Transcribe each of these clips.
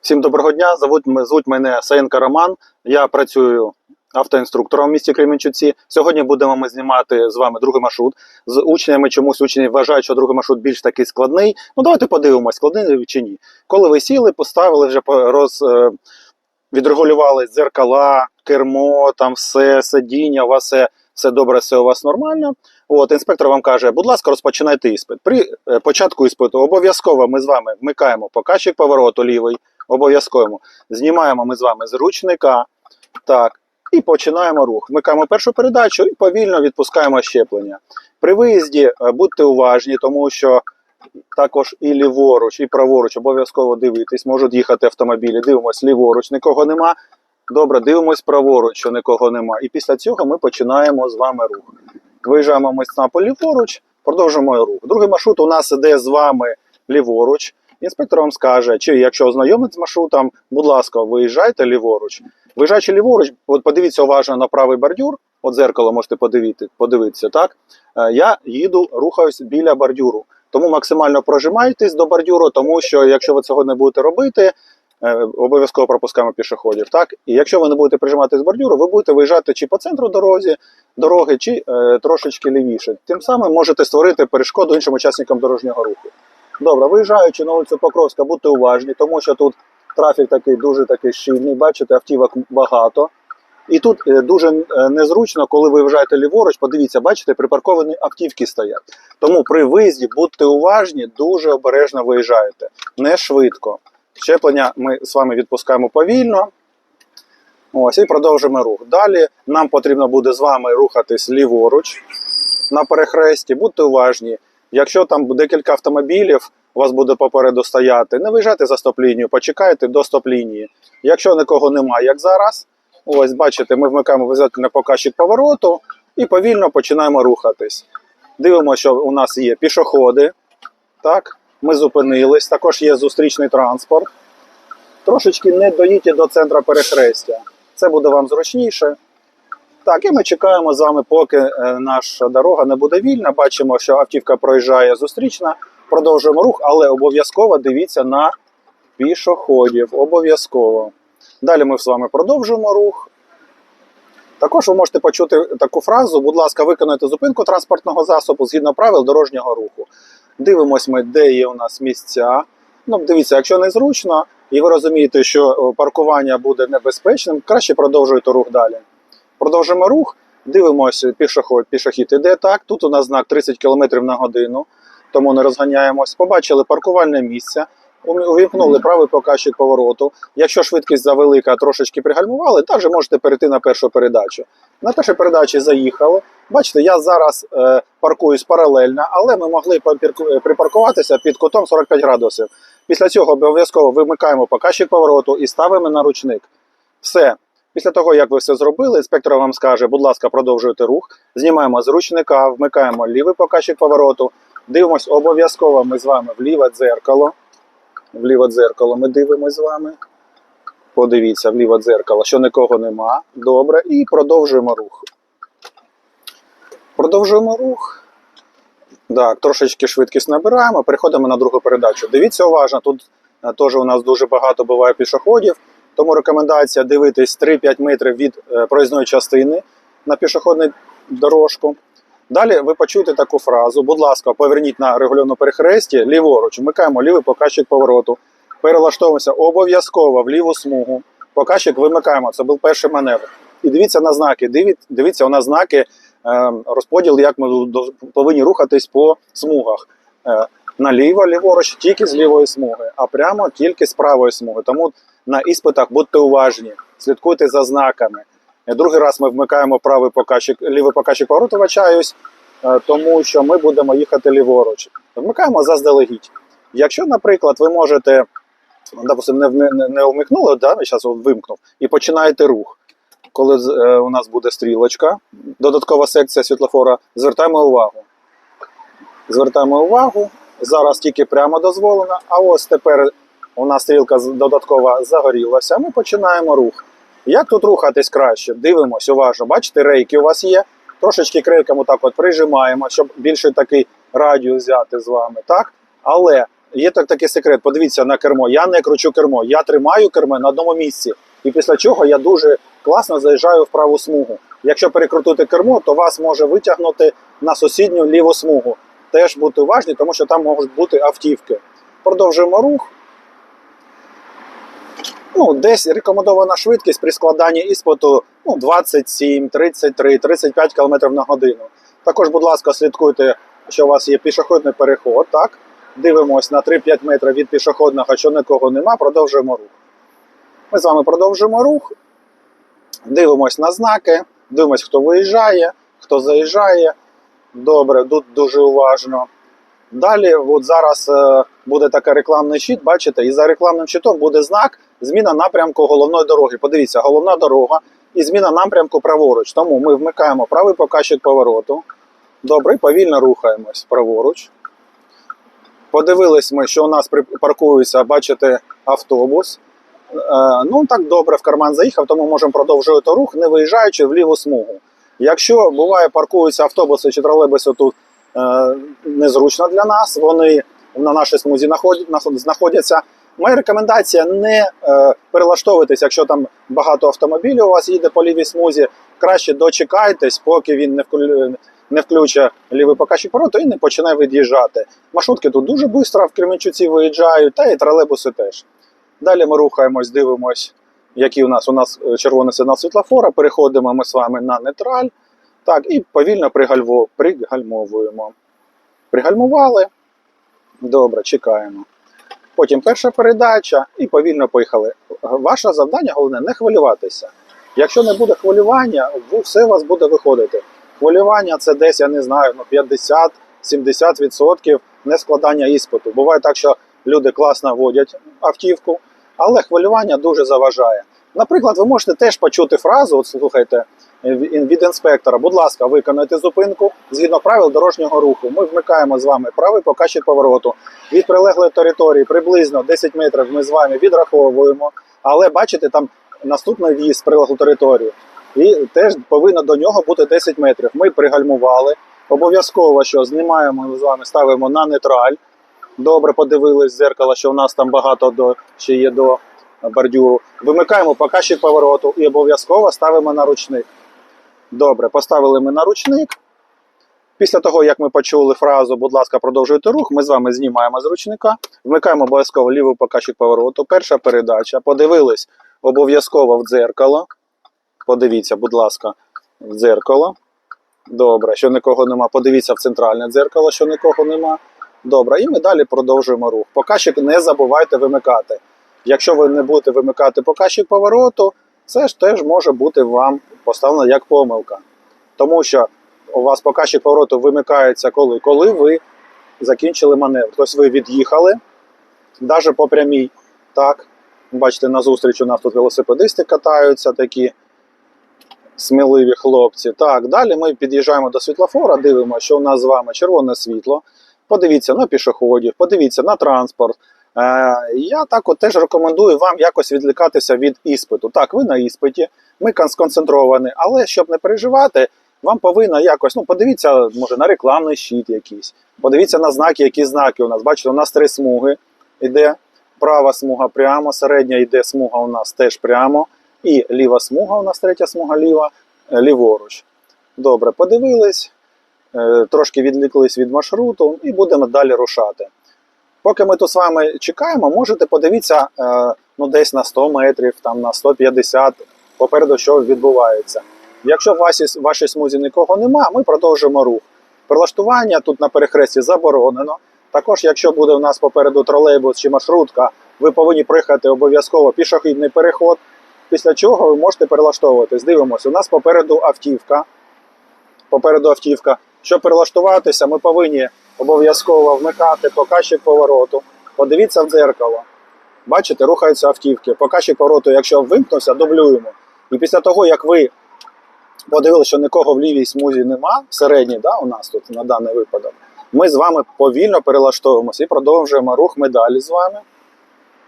Всім доброго дня. Звуть мене Саєнко Роман. Я працюю автоінструктором в місті Кременчуці. Сьогодні будемо ми знімати з вами другий маршрут. З учнями чомусь учні вважають, що другий маршрут більш такий складний. Ну давайте подивимось, складний чи ні. Коли ви сіли, поставили вже роз, е, відрегулювали дзеркала, кермо, там все, сидіння, у вас все, все добре, все у вас нормально. От інспектор вам каже, будь ласка, розпочинайте іспит. При е, початку іспиту обов'язково ми з вами вмикаємо показчик повороту лівий обов'язково. Знімаємо ми з вами з ручника. Так. І починаємо рух. Вмикаємо першу передачу і повільно відпускаємо щеплення. При виїзді е, будьте уважні, тому що також і ліворуч, і праворуч обов'язково дивитись, можуть їхати автомобілі. Дивимось ліворуч, нікого нема. Добре, дивимось праворуч, що нікого нема. І після цього ми починаємо з вами рух. Виїжджаємо ми напу ліворуч, продовжуємо рух. Другий маршрут у нас іде з вами ліворуч. Інспектор вам скаже, чи якщо ознайомить з маршрутом, будь ласка, виїжджайте ліворуч. Виїжджаючи ліворуч, от подивіться уважно на правий бордюр, от зеркало можете подивити, подивитися, так? Е, Я їду, рухаюсь біля бордюру. Тому максимально прожимайтесь до бордюру, тому що якщо ви цього не будете робити, е, обов'язково пропускаємо пішоходів. Так? І якщо ви не будете прижиматись до бордюру, ви будете виїжджати чи по центру дорозі, дороги, чи е, трошечки лівіше. Тим самим можете створити перешкоду іншим учасникам дорожнього руху. Добре, виїжджаючи на вулицю Покровська, будьте уважні, тому що тут трафік такий дуже такий щільний, бачите, автівок багато. І тут е, дуже е, незручно, коли ви виїжджаєте ліворуч, подивіться, бачите, припарковані автівки стоять. Тому при виїзді будьте уважні, дуже обережно виїжджаєте, не швидко. Щеплення ми з вами відпускаємо повільно. Ось і продовжимо рух. Далі нам потрібно буде з вами рухатись ліворуч на перехресті. Будьте уважні. Якщо там декілька автомобілів у вас буде попереду стояти, не виїжджайте за стоп-лінію, почекайте до стоп-лінії. Якщо нікого немає, як зараз, ось бачите, ми вмикаємо визначний показчик повороту і повільно починаємо рухатись. Дивимося, що у нас є пішоходи. Так, ми зупинились, також є зустрічний транспорт. Трошечки не доїдьте до центра перехрестя. Це буде вам зручніше. Так, і ми чекаємо з вами, поки е, наша дорога не буде вільна. Бачимо, що автівка проїжджає зустрічна. Продовжуємо рух, але обов'язково дивіться на пішоходів. Обов'язково. Далі ми з вами продовжуємо рух. Також ви можете почути таку фразу: будь ласка, виконуйте зупинку транспортного засобу згідно правил дорожнього руху. Дивимось ми, де є у нас місця. Ну, дивіться, якщо незручно, і ви розумієте, що паркування буде небезпечним, краще продовжуйте рух далі. Продовжимо рух, дивимося, пішохід, пішохід іде так. Тут у нас знак 30 км на годину, тому не розганяємось. Побачили паркувальне місце, увімкнули правий показчик повороту. Якщо швидкість завелика, трошечки пригальмували, також можете перейти на першу передачу. На першій передачі заїхали. Бачите, я зараз е, паркуюсь паралельно, але ми могли е, припаркуватися під кутом 45 градусів. Після цього обов'язково вимикаємо показчик повороту і ставимо на ручник. Все. Після того, як ви все зробили, інспектор вам скаже, будь ласка, продовжуйте рух. Знімаємо з ручника, вмикаємо лівий показчик повороту. Дивимось обов'язково ми з вами в ліве дзеркало. В ліве дзеркало ми дивимося з вами. Подивіться в ліве дзеркало, що нікого нема. Добре. І продовжуємо рух. Продовжуємо рух. Так, трошечки швидкість набираємо, переходимо на другу передачу. Дивіться уважно, тут е, теж у нас дуже багато буває пішоходів, тому рекомендація дивитись 3-5 метрів від е, проїзної частини на пішохідну дорожку. Далі ви почуєте таку фразу: будь ласка, поверніть на регульованому перехресті ліворуч, вмикаємо лівий показчик повороту, перелаштовуємося обов'язково в ліву смугу. Показчик вимикаємо, це був перший маневр. І дивіться на знаки. Диві- Дивіться, у нас знаки е, розподіл, як ми повинні рухатись по смугах. Е, наліво, ліворуч, тільки з лівої смуги, а прямо тільки з правої смуги. Тому на іспитах будьте уважні, слідкуйте за знаками. Е, Другий раз ми вмикаємо правий показчик, лівий показчик повороту, вибачаюсь, е, тому що ми будемо їхати ліворуч. Вмикаємо заздалегідь. Якщо, наприклад, ви можете, допустим, не, не, не вмикнули, да, зараз вимкнув, і починаєте рух. Коли е, у нас буде стрілочка, додаткова секція світлофора, звертаємо увагу. Звертаємо увагу. Зараз тільки прямо дозволено, а ось тепер у нас стрілка додаткова загорілася. Ми починаємо рух. Як тут рухатись краще? Дивимось уважно. Бачите, рейки у вас є. Трошечки крейками так от прижимаємо, щоб більше такий радіус взяти з вами. так? Але є так, такий секрет. Подивіться на кермо. Я не кручу кермо, я тримаю кермо на одному місці. І після чого я дуже класно заїжджаю в праву смугу. Якщо перекрутити кермо, то вас може витягнути на сусідню ліву смугу. Теж будьте уважні, тому що там можуть бути автівки. Продовжуємо рух. Ну, десь рекомендована швидкість при складанні іспиту ну, 27, 33, 35 км на годину. Також, будь ласка, слідкуйте, що у вас є пішохідний переход. Так? Дивимось на 3-5 метрів від пішохідного, що нікого нема, продовжуємо рух. Ми з вами продовжуємо рух, дивимось на знаки, дивимось, хто виїжджає, хто заїжджає. Добре, тут дуже уважно. Далі, от зараз е, буде такий рекламний щит, бачите, і за рекламним щитом буде знак зміна напрямку головної дороги. Подивіться, головна дорога і зміна напрямку праворуч. Тому ми вмикаємо правий показчик повороту. Добре, повільно рухаємось праворуч. Подивились ми, що у нас паркується, бачите, автобус. Е, ну так добре, в карман заїхав, тому можемо продовжувати рух, не виїжджаючи в ліву смугу. Якщо буває, паркуються автобуси чи тролейбуси тут е, незручно для нас, вони на нашій смузі наход- наход- знаходяться. Моя рекомендація не е, перелаштовуватись, якщо там багато автомобілів у вас їде по лівій смузі. Краще дочекайтесь, поки він не вклю- не включе лівий показчик повороту і не починає від'їжджати. Маршрутки тут дуже швидко в Кременчуці виїжджають, та і тролейбуси теж. Далі ми рухаємось, дивимось, який у нас у нас е, червоний сигнал світлофора. Переходимо ми з вами на нейтраль. Так, і повільно пригальмовуємо. Пригальмували. Добре, чекаємо. Потім перша передача і повільно поїхали. Ваше завдання головне не хвилюватися. Якщо не буде хвилювання, все у вас буде виходити. Хвилювання це десь, я не знаю, ну 50-70% не складання іспиту. Буває так, що люди класно водять автівку, але хвилювання дуже заважає. Наприклад, ви можете теж почути фразу, от слухайте, від від інспектора, будь ласка, виконайте зупинку згідно правил дорожнього руху. Ми вмикаємо з вами правий показчик повороту. Від прилеглої території приблизно 10 метрів ми з вами відраховуємо, але бачите, там наступний в'їзд в прилеглу територію. І теж повинно до нього бути 10 метрів. Ми пригальмували. Обов'язково, що знімаємо з вами, ставимо на нейтраль. Добре подивились в зеркало, що у нас там багато до, ще є до бордюру. Вимикаємо показчик повороту і обов'язково ставимо на ручник. Добре, поставили ми на ручник. Після того, як ми почули фразу, будь ласка, продовжуйте рух, ми з вами знімаємо з ручника, вмикаємо обов'язково лівий показчик повороту. Перша передача. Подивились обов'язково в дзеркало. Подивіться, будь ласка, в дзеркало. Добре, що нікого нема. Подивіться в центральне дзеркало, що нікого нема. Добре, і ми далі продовжуємо рух. Показчик не забувайте вимикати. Якщо ви не будете вимикати показчик повороту, це ж теж може бути вам поставлено як помилка. Тому що у вас показчик повороту вимикається коли? Коли ви закінчили маневр. Тобто ви від'їхали, навіть по прямій. Так, бачите, на зустріч у нас тут велосипедисти катаються такі сміливі хлопці. Так, далі ми під'їжджаємо до світлофора, дивимося, що у нас з вами червоне світло. Подивіться на пішоходів, подивіться на транспорт. Е, я так от теж рекомендую вам якось відлікатися від іспиту. Так, ви на іспиті, ми сконцентровані, але щоб не переживати, вам повинно якось, ну подивіться, може, на рекламний щит якийсь. Подивіться на знаки, які знаки у нас. Бачите, у нас три смуги. Іде права смуга прямо, середня йде смуга у нас теж прямо. І ліва смуга, у нас третя смуга ліва, е, ліворуч. Добре, подивились, е, трошки відліклись від маршруту і будемо далі рушати. Поки ми тут з вами чекаємо, можете подивитися е, ну, десь на 100 метрів, там, на 150 попереду, що відбувається. Якщо в вашій, вашій смузі нікого нема, ми продовжимо рух. Прилаштування тут на перехресті заборонено. Також, якщо буде у нас попереду тролейбус чи маршрутка, ви повинні приїхати обов'язково пішохідний переход. Після чого ви можете перелаштовуватись. Дивимося, у нас попереду автівка. Попереду автівка. Щоб перелаштуватися, ми повинні обов'язково вмикати показчик повороту. Подивіться в дзеркало. Бачите, рухаються автівки. Показчик повороту, якщо вимкнувся, дублюємо. І після того, як ви подивилися, що нікого в лівій смузі нема, в середній, да, у нас тут на даний випадок, ми з вами повільно перелаштовуємося і продовжуємо рух. Ми далі з вами.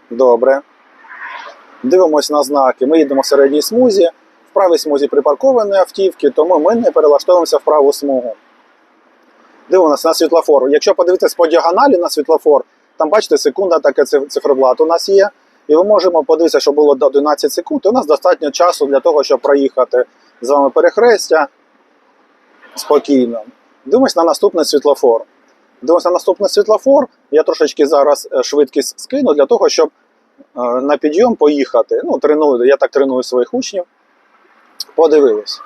Добре. дивимося на знаки. Ми їдемо в середній смузі, в правій смузі припарковані автівки, тому ми не перелаштовуємося в праву смугу. Дивимося на світлофор. Якщо подивитися по діагоналі на світлофор, там бачите, секунда таке циф- циферблат у нас є. І ми можемо подивитися, що було до 11 секунд. І у нас достатньо часу для того, щоб проїхати з вами перехрестя спокійно. Дивимось на наступний світлофор. Дивимось на наступний світлофор. Я трошечки зараз е, швидкість скину для того, щоб е, на підйом поїхати. Ну, треную, я так треную своїх учнів. Подивились.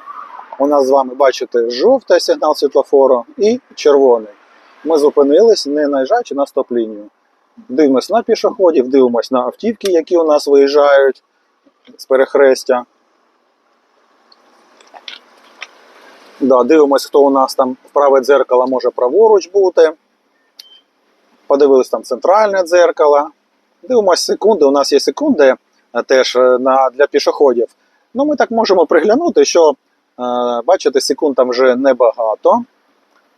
У нас з вами, бачите, жовтий сигнал світлофору і червоний. Ми зупинились, не наїжджаючи на стоп-лінію. Дивимось на пішоходів, дивимось на автівки, які у нас виїжджають з перехрестя. Да, дивимось, хто у нас там в праве дзеркало може праворуч бути. Подивились там центральне дзеркало. Дивимось секунди. У нас є секунди е, теж е, на, для пішоходів. Ну, ми так можемо приглянути, що бачите, секунд там вже небагато.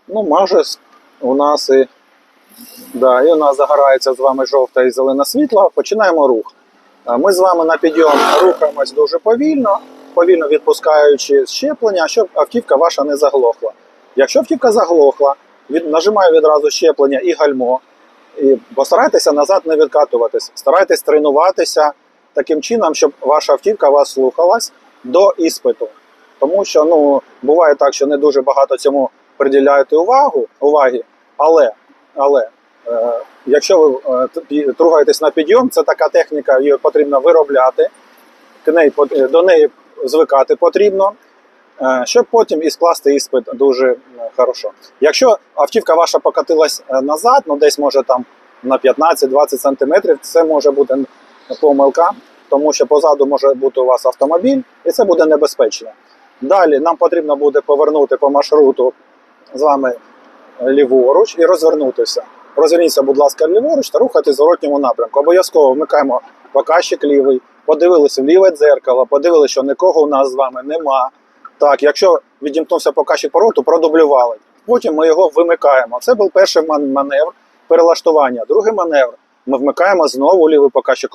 Ну, с- у нас і, да, і у нас загорається з вами жовте і зелене світло. Починаємо рух. Е, Ми з вами на підйом рухаємось дуже повільно, повільно відпускаючи щеплення, щоб автівка ваша не заглохла. Якщо автівка заглохла, від, нажимаю відразу щеплення і гальмо. І постарайтеся назад не відкатуватись. Старайтесь тренуватися таким чином, щоб ваша автівка вас слухалась до іспиту. Тому що ну, буває так, що не дуже багато цьому приділяєте увагу, уваги, але, але е, якщо ви е, тругаєтесь на підйом, це така техніка, її потрібно виробляти, к неї, е, до неї звикати потрібно, е, щоб потім і скласти іспит дуже е, хорошо. Якщо автівка ваша покатилась назад, ну десь може там на 15-20 см, це може бути помилка, тому що позаду може бути у вас автомобіль, і це буде небезпечно. Далі нам потрібно буде повернути по маршруту з вами ліворуч і розвернутися. Розверніться, будь ласка, ліворуч та рухайтесь в зворотньому напрямку. Обов'язково вмикаємо показчик лівий, подивилися в ліве дзеркало, подивилися, що нікого у нас з вами нема. Так, якщо відімкнувся показчик повороту, продублювали. Потім ми його вимикаємо. Це був перший ман- маневр перелаштування. Другий маневр ми вмикаємо знову лівий показчик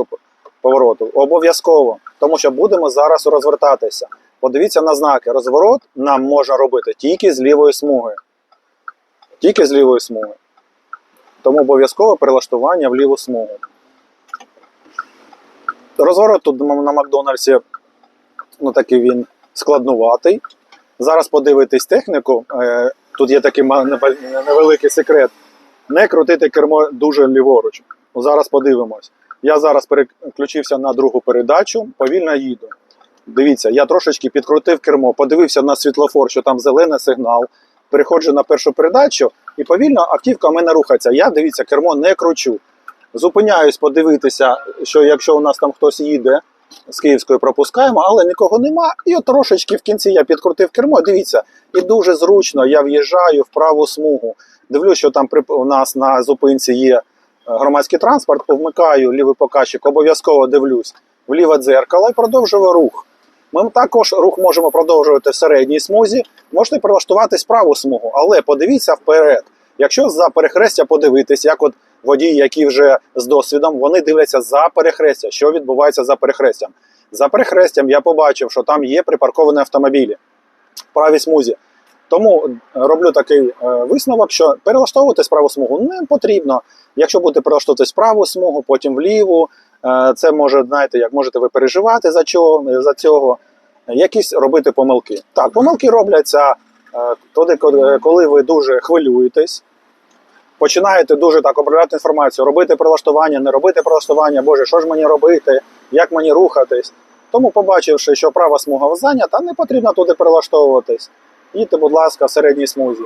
повороту. Обов'язково, тому що будемо зараз розвертатися. Подивіться на знаки. Розворот нам можна робити тільки з лівої смуги. Тільки з лівої смуги. Тому обов'язково перелаштування в ліву смугу. Розворот тут на Макдональдсі, ну такий він складнуватий. Зараз подивитись техніку. Е, Тут є такий невеликий секрет. Не крутити кермо дуже ліворуч. Ну, Зараз подивимось. Я зараз переключився на другу передачу, повільно їду. Дивіться, я трошечки підкрутив кермо, подивився на світлофор, що там зелений сигнал. Переходжу на першу передачу і повільно автівка в мене рухається. Я дивіться, кермо не кручу. Зупиняюсь подивитися, що якщо у нас там хтось їде з Київської пропускаємо, але нікого нема. І от трошечки в кінці я підкрутив кермо. Дивіться, і дуже зручно я в'їжджаю в праву смугу. Дивлюсь, що там при- у нас на зупинці є е, громадський транспорт, повмикаю лівий показчик, обов'язково дивлюсь в ліве дзеркало і продовжую рух. Ми також рух можемо продовжувати в середній смузі, можете прилаштуватись праву смугу, але подивіться вперед. Якщо за перехрестя подивитись, як от водії, які вже з досвідом, вони дивляться за перехрестя, що відбувається за перехрестям. За перехрестям я побачив, що там є припарковані автомобілі в правій смузі. Тому е, роблю такий е, висновок, що перелаштовуватись в праву смугу не потрібно. Якщо будете перелаштовуватись праву смугу, потім в ліву, е, це може, знаєте, як можете ви переживати за чого, за цього, якісь робити помилки. Так, помилки робляться е, тоді, коли- ви дуже хвилюєтесь, починаєте дуже так обробляти інформацію, робити прилаштування, не робити прилаштування, Боже, що ж мені робити, як мені рухатись. Тому, побачивши, що права смуга зайнята, не потрібно туди прилаштовуватись. Їдьте, будь ласка, в середній смузі.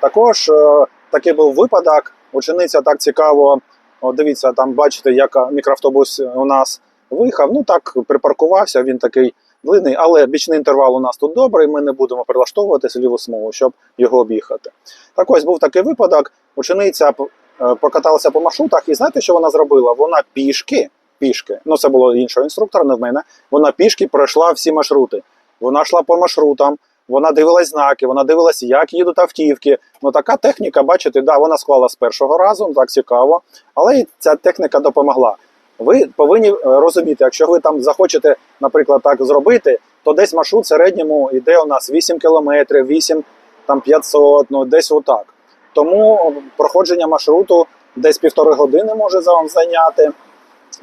Також е, такий був випадок. Учениця так цікаво. От дивіться, там бачите, як мікроавтобус у нас виїхав. Ну так припаркувався, він такий длинний, але бічний інтервал у нас тут добрий. Ми не будемо прилаштовуватися в ліву смугу, щоб його об'їхати. Так ось був такий випадок. Учениця е, покаталася по маршрутах, і знаєте, що вона зробила? Вона пішки, пішки, ну це було іншого інструктора, не в мене. Вона пішки пройшла всі маршрути. Вона йшла по маршрутам, вона дивилась знаки, вона дивилась, як їдуть автівки. Ну така техніка, бачите, да, вона склала з першого разу, так цікаво. Але й ця техніка допомогла. Ви повинні е, розуміти, якщо ви там захочете, наприклад, так зробити, то десь маршрут в середньому йде у нас 8 кілометрів, 8 там 500, ну десь отак. Тому проходження маршруту десь півтори години може за вам зайняти,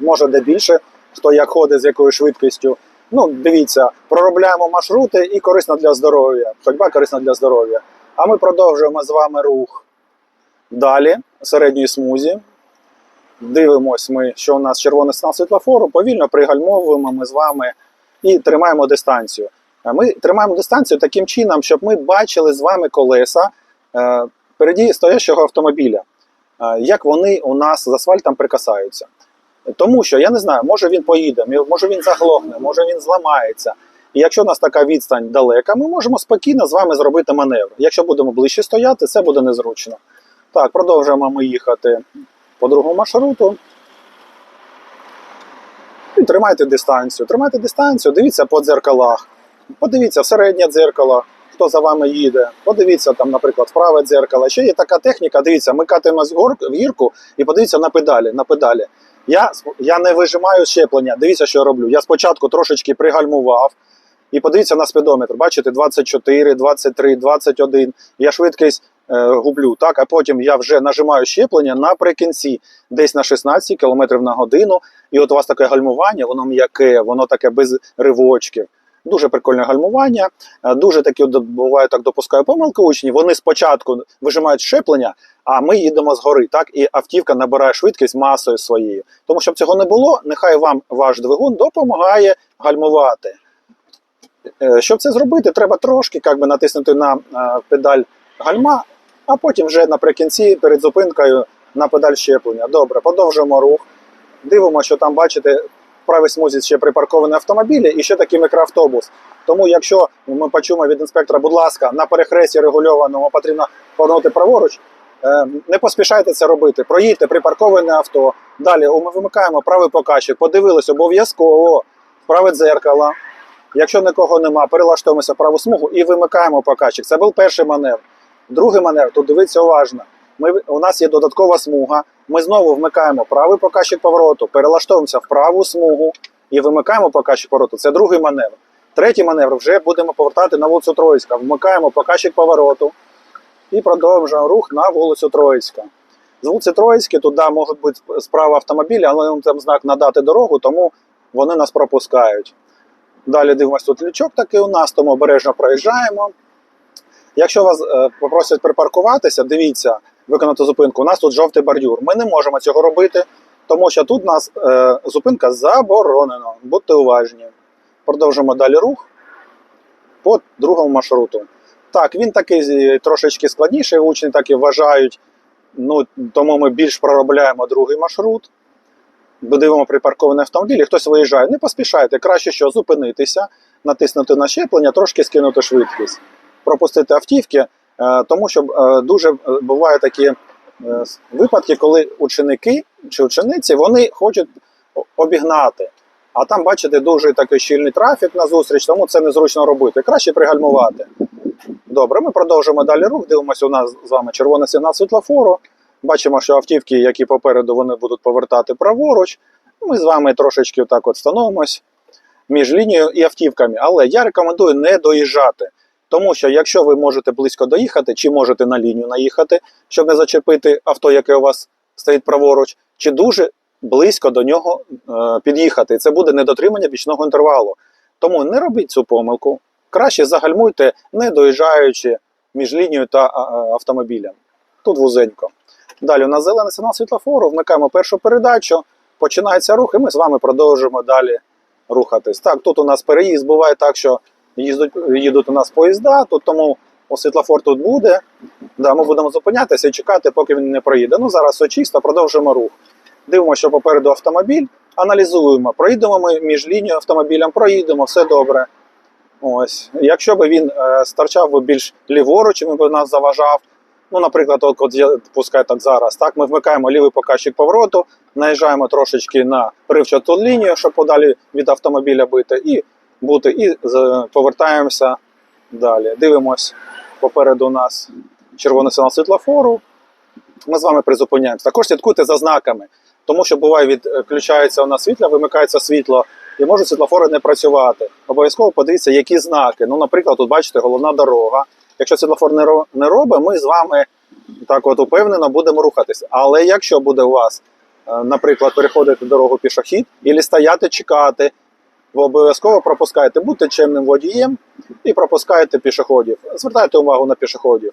може де більше, хто як ходить, з якою швидкістю. Ну, дивіться, проробляємо маршрути і корисно для здоров'я. Ходьба корисна для здоров'я. А ми продовжуємо з вами рух далі, середньої смузі. Дивимось ми, що у нас червоний сигнал світлофору, повільно пригальмовуємо ми з вами і тримаємо дистанцію. Е, Ми тримаємо дистанцію таким чином, щоб ми бачили з вами колеса е, впереді стоящого автомобіля, е, як вони у нас з асфальтом прикасаються. Тому що я не знаю, може він поїде, може він заглохне, може він зламається. І якщо у нас така відстань далека, ми можемо спокійно з вами зробити маневр. Якщо будемо ближче стояти, це буде незручно. Так, продовжуємо ми їхати по другому маршруту. І тримайте дистанцію. Тримайте дистанцію, дивіться по дзеркалах. Подивіться середнє дзеркало, хто за вами їде. Подивіться там, наприклад, праве дзеркало. Ще є така техніка. Дивіться, ми гор- в гірку і подивіться на педалі. На педалі. Я, я не вижимаю щеплення. Дивіться, що я роблю. Я спочатку трошечки пригальмував. І подивіться на спідометр. Бачите, 24, 23, 21. Я швидкість е, гублю, так, а потім я вже нажимаю щеплення наприкінці, десь на 16 км на годину. І от у вас таке гальмування, воно м'яке, воно таке без ривочків. Дуже прикольне гальмування. Е, Дуже такі буває так допускаю помилки учні. Вони спочатку вижимають щеплення, а ми їдемо згори, так і автівка набирає швидкість масою своєю. Тому щоб цього не було, нехай вам ваш двигун допомагає гальмувати. Е, Щоб це зробити, треба трошки як би, натиснути на е, педаль гальма, а потім вже наприкінці перед зупинкою на педаль щеплення. Добре, продовжуємо рух. Дивимося, що там, бачите, в правій смузі ще припарковані автомобілі і ще такий мікроавтобус. Тому, якщо ми почуємо від інспектора, будь ласка, на перехресті регульованому потрібно повернути праворуч, не поспішайте це робити. Проїдьте припарковане авто. Далі ми вимикаємо правий покажчик, подивились обов'язково праве дзеркало. Якщо нікого нема, перелаштовуємося праву смугу і вимикаємо покажчик. Це був перший маневр. Другий маневр, тут дивіться уважно. Ми, у нас є додаткова смуга. Ми знову вмикаємо правий покажчик повороту, перелаштовуємося в праву смугу і вимикаємо покажчик повороту. Це другий маневр. Третій маневр вже будемо повертати на вулицю Троїцька. Вмикаємо покажчик повороту і продовжуємо рух на вулицю Троїцька. З вулиці Троїцьки туди можуть бути справа автомобілі, але їм там знак надати дорогу, тому вони нас пропускають. Далі дивимося, тут лючок такий у нас, тому обережно проїжджаємо. Якщо вас е, попросять припаркуватися, дивіться, виконати зупинку. У нас тут жовтий бордюр. Ми не можемо цього робити, тому що тут у нас е, зупинка заборонена. Будьте уважні. Продовжимо далі рух по другому маршруту. Так, він такий е, трошечки складніший, учні так і вважають. Ну, тому ми більш проробляємо другий маршрут. Дивимо припарковані автомобілі, хтось виїжджає. Не поспішайте, краще що зупинитися, натиснути на щеплення, трошки скинути швидкість, пропустити автівки, е, тому що е, дуже бувають такі випадки, коли ученики чи учениці вони хочуть обігнати. А там, бачите, дуже такий щільний трафік на зустріч, тому це незручно робити. Краще пригальмувати. Добре, ми продовжуємо далі рух. Дивимося, у нас з вами червоний сигнал світлофору. Бачимо, що автівки, які попереду, вони будуть повертати праворуч. Ми з вами трошечки так от становимось між лінією і автівками. Але я рекомендую не доїжджати. Тому що якщо ви можете близько доїхати, чи можете на лінію наїхати, щоб не зачепити авто, яке у вас стоїть праворуч, чи дуже близько до нього е, під'їхати. Це буде недотримання бічного інтервалу. Тому не робіть цю помилку. Краще загальмуйте, не доїжджаючи між лінією та автомобілем. Тут вузенько. Далі у нас зелений сигнал світлофору, вмикаємо першу передачу, починається рух, і ми з вами продовжуємо далі рухатись. Так, тут у нас переїзд буває так, що їздуть, їдуть у нас поїзда, тут тому світлофор тут буде. Да, ми будемо зупинятися і чекати, поки він не проїде. Ну, зараз все чисто, продовжуємо рух. Дивимося, що попереду автомобіль, аналізуємо, проїдемо ми між лінією автомобілем, проїдемо, все добре. Ось. Якщо б він е, старчав би більш ліворуч, він би нас заважав. Ну, наприклад, от, от я пускай так зараз. Так, ми вмикаємо лівий показчик повороту, наїжджаємо трошечки на ривчату лінію, щоб подалі від автомобіля бити, і бути, і повертаємося далі. Дивимось попереду нас червоний сигнал світлофору. Ми з вами призупиняємося. Також слідкуйте за знаками. Тому що буває, відключається у нас світло, вимикається світло, і можуть світлофори не працювати. Обов'язково подивіться, які знаки. Ну, наприклад, тут бачите, головна дорога. Якщо світлофор не, ро- не робить, ми з вами так от упевнено будемо рухатися. Але якщо буде у вас, е, наприклад, переходити дорогу пішохід, і стояти, чекати, ви обов'язково пропускайте, будьте чемним водієм і пропускайте пішоходів. Звертайте увагу на пішоходів.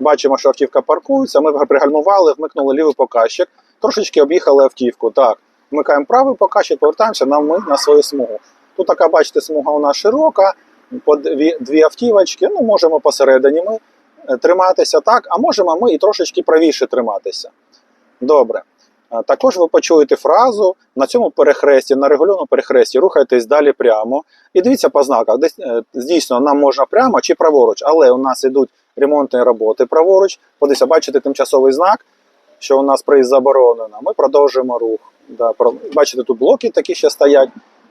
Бачимо, що автівка паркується. Ми пригальмували, вмикнули лівий показчик, трошечки об'їхали автівку. Так, вмикаємо правий показчик, повертаємося на на свою смугу. Тут така, бачите, смуга у нас широка, по дві, дві автівочки. Ну, можемо посередині ми е, триматися так, а можемо ми і трошечки правіше триматися. Добре. Також ви почуєте фразу на цьому перехресті, на регульованому перехресті, рухайтесь далі прямо. І дивіться по знаках, десь е, дійсно нам можна прямо чи праворуч, але у нас йдуть ремонтні роботи праворуч. Подивіться, бачите тимчасовий знак, що у нас проїзд заборонено. Ми продовжуємо рух. Да, бачите, тут блоки такі ще стоять.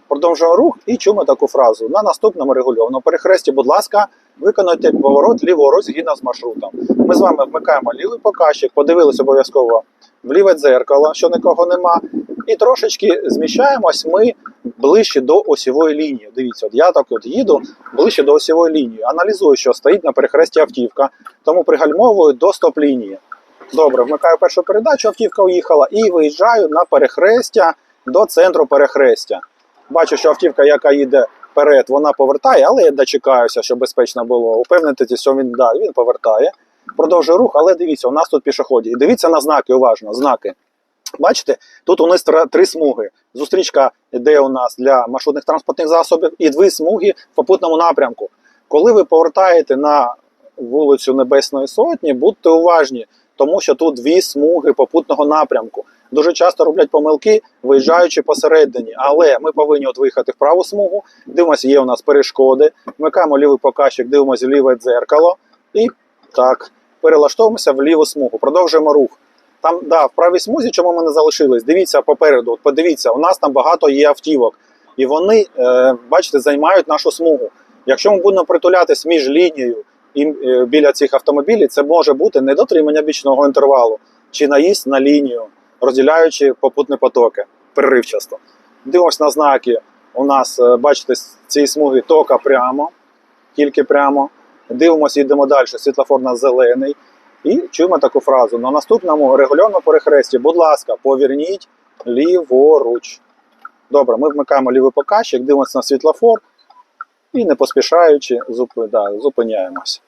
Продовжуємо рух і чуємо таку фразу. На наступному регульованому перехресті, будь ласка, виконуйте поворот ліворуч згідно з маршрутом. Ми з вами вмикаємо лівий показчик, подивилися обов'язково в ліве дзеркало, що нікого нема, і трошечки зміщаємось ми ближче до осівої лінії. Дивіться, от я так от їду ближче до осівої лінії. Аналізую, що стоїть на перехресті автівка, тому пригальмовую до стоп-лінії. Добре, вмикаю першу передачу, автівка уїхала і виїжджаю на перехрестя до центру перехрестя. Бачу, що автівка, яка їде вперед, вона повертає, але я дочекаюся, щоб безпечно було. Упевнитися, що він да, він повертає. Продовжую рух, але дивіться, у нас тут пішоході. І дивіться на знаки, уважно, знаки. Бачите, тут у нас три смуги. Зустрічка йде у нас для маршрутних транспортних засобів і дві смуги в попутному напрямку. Коли ви повертаєте на вулицю Небесної Сотні, будьте уважні, тому що тут дві смуги попутного напрямку. Дуже часто роблять помилки, виїжджаючи посередині. Але ми повинні от виїхати в праву смугу, дивимося, є у нас перешкоди, вмикаємо лівий показчик, дивимося в ліве дзеркало і так, перелаштовуємося в ліву смугу. Продовжуємо рух. Там, да, в правій смузі, чому ми не залишились? Дивіться попереду, от подивіться, у нас там багато є автівок, і вони, е, бачите, займають нашу смугу. Якщо ми будемо притулятись між лінією е, біля цих автомобілів, це може бути недотримання бічного інтервалу чи наїзд на лінію, розділяючи попутні потоки переривчасто. Дивимось на знаки. У нас, е, бачите, цієї смуги тока прямо, тільки прямо. Дивимося, йдемо далі. Світлофор на зелений. І чуємо таку фразу: на наступному регульованому перехресті, будь ласка, поверніть ліворуч. Добре, ми вмикаємо лівий показчик, дивимося на світлофор і не поспішаючи зупи- зупиняємось.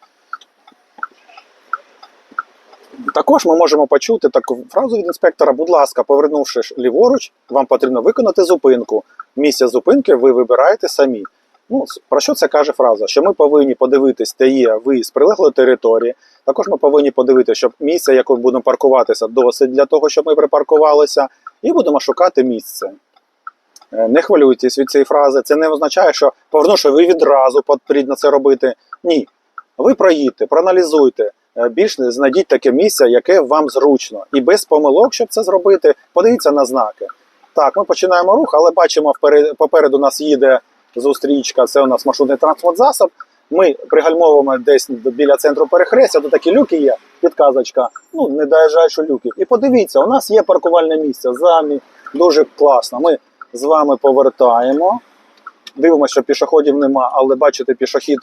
Також ми можемо почути таку фразу від інспектора: будь ласка, повернувши ліворуч, вам потрібно виконати зупинку. Місце зупинки ви вибираєте самі. Ну, про що це каже фраза? Що ми повинні подивитись, де є виїзд з прилеглої території. Також ми повинні подивитися, щоб місце, яке будемо паркуватися, досить для того, щоб ми припаркувалися, і будемо шукати місце. Е, Не хвилюйтесь від цієї фрази. Це не означає, що повернувши, ви відразу потрібно це робити. Ні. Ви проїдьте, проаналізуйте. е, Більш знайдіть таке місце, яке вам зручно. І без помилок, щоб це зробити, подивіться на знаки. Так, ми починаємо рух, але бачимо, попереду нас їде зустрічка, це у нас маршрутний транспорт засоб. Ми пригальмовуємо десь біля центру перехрестя, тут такі люки є, підказочка. Ну, не доїжджаючи люків. І подивіться, у нас є паркувальне місце. Замі дуже класно. Ми з вами повертаємо. Дивимося, що пішоходів нема, але бачите, пішохід.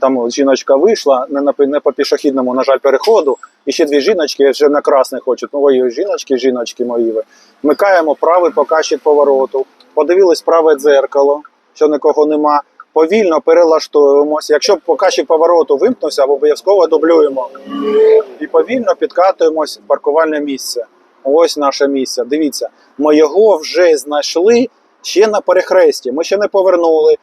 Там жіночка вийшла не на не по пішохідному, на жаль, переходу. І ще дві жіночки вже на красний хочуть. Ну, ой, жіночки, жіночки мої ви. Вмикаємо правий показчик повороту. Подивились праве дзеркало, що нікого нема. Повільно перелаштовуємося. Якщо показчик повороту вимкнувся, обов'язково дублюємо. І повільно підкатуємось в паркувальне місце. Ось наше місце. Дивіться, ми його вже знайшли ще на перехресті. Ми ще не повернули.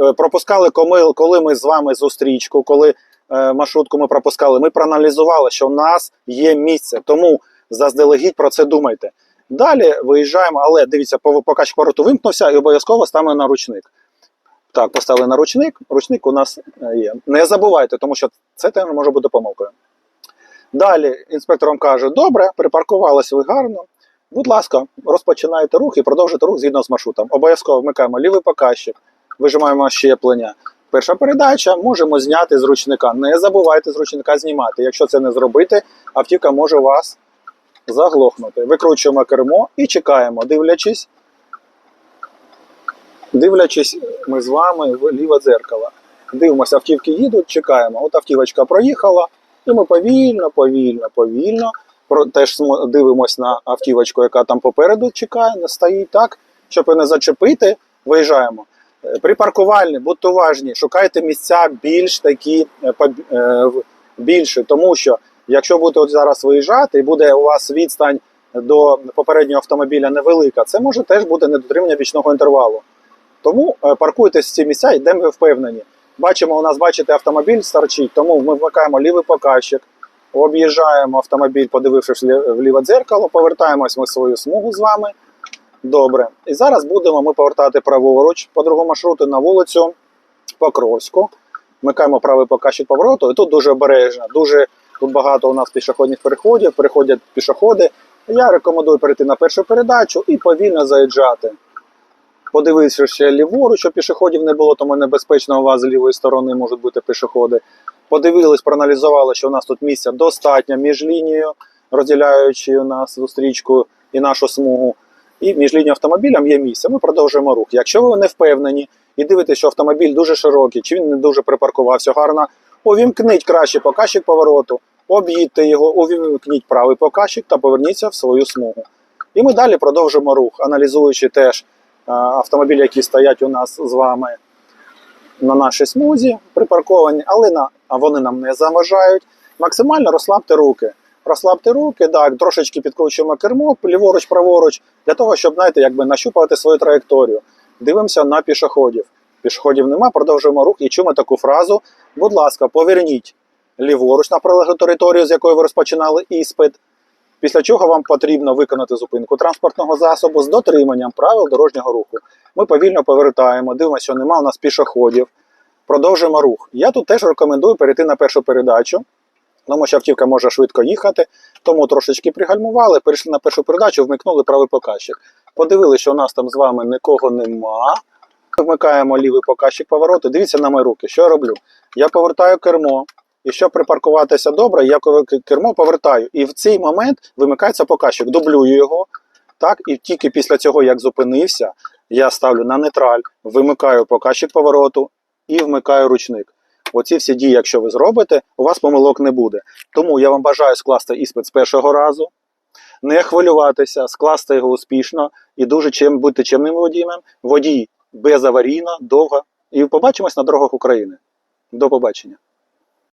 Е, Пропускали коли, ми з вами зустрічку, коли е, маршрутку ми пропускали. Ми проаналізували, що в нас є місце. Тому заздалегідь про це думайте. Далі виїжджаємо, але дивіться, показчик повороту вимкнувся і обов'язково ставимо на ручник. Так, поставили на ручник. Ручник у нас е, є. Не забувайте, тому що це теж може бути помилкою. Далі інспектор каже: добре, припаркувалися ви гарно. Будь ласка, розпочинайте рух і продовжуйте рух згідно з маршрутом. Обов'язково вмикаємо лівий показчик, вижимаємо щеплення. Перша передача можемо зняти з ручника. Не забувайте з ручника знімати. Якщо це не зробити, автівка може вас заглохнути. Викручуємо кермо і чекаємо, дивлячись. Дивлячись, ми з вами в ліве дзеркало. Дивимося, автівки їдуть, чекаємо. От автівочка проїхала, і ми повільно, повільно, повільно. Теж дивимось на автівочку, яка там попереду чекає, не стоїть так, щоб не зачепити, виїжджаємо. Е, Припаркувальні, будьте уважні, шукайте місця більш такі е, е, більше, тому що якщо будете зараз виїжджати і буде у вас відстань до попереднього автомобіля невелика, це може теж бути недотримання бічного інтервалу. Тому паркуйтесь в ці місця, де ми впевнені. Бачимо, у нас, бачите, автомобіль старчить, тому ми вмикаємо лівий показчик, об'їжджаємо автомобіль, подивившись в ліве дзеркало, повертаємось ми свою смугу з вами. Добре. І зараз будемо ми повертати праворуч по другому маршруту на вулицю Покровську. Вмикаємо правий показчик повороту, і тут дуже обережно, дуже тут багато у нас пішохідних переходів, переходять пішоходи. Я рекомендую перейти на першу передачу і повільно заїжджати. Подивився ще ліворуч, щоб пішоходів не було, тому небезпечно у вас з лівої сторони можуть бути пішоходи. Подивились, проаналізували, що у нас тут місця достатньо між лінією, розділяючи у нас зустрічку і нашу смугу. І між лінією автомобілем є місце. Ми продовжуємо рух. Якщо ви не впевнені і дивитесь, що автомобіль дуже широкий, чи він не дуже припаркувався гарно, увімкніть краще показчик повороту, об'їдьте його, увімкніть правий показчик та поверніться в свою смугу. І ми далі продовжимо рух, аналізуючи теж автомобілі, які стоять у нас з вами на нашій смузі, припарковані, але на, вони нам не заважають. Максимально розслабте руки. Розслабте руки, так, трошечки підкручуємо кермо, ліворуч, праворуч, для того, щоб, знаєте, якби нащупувати свою траєкторію. Дивимося на пішоходів. Пішоходів нема, продовжуємо рух і чуємо таку фразу. Будь ласка, поверніть ліворуч на прилеглу територію, з якої ви розпочинали іспит. Після чого вам потрібно виконати зупинку транспортного засобу з дотриманням правил дорожнього руху. Ми повільно повертаємо, дивимося, що нема у нас пішоходів. Продовжуємо рух. Я тут теж рекомендую перейти на першу передачу, тому що автівка може швидко їхати, тому трошечки пригальмували, перейшли на першу передачу, вмикнули правий показчик. Подивилися, що у нас там з вами нікого нема. Вмикаємо лівий показчик повороту. Дивіться на мої руки. Що я роблю? Я повертаю кермо. Щоб припаркуватися добре, я кермо повертаю. І в цей момент вимикається показчик, дублюю його. Так, і тільки після цього, як зупинився, я ставлю на нейтраль, вимикаю показчик повороту і вмикаю ручник. Оці всі дії, якщо ви зробите, у вас помилок не буде. Тому я вам бажаю скласти іспит з першого разу, не хвилюватися, скласти його успішно і дуже чим бути чимним водієм. Водій безаварійно, довго. І побачимось на дорогах України. До побачення.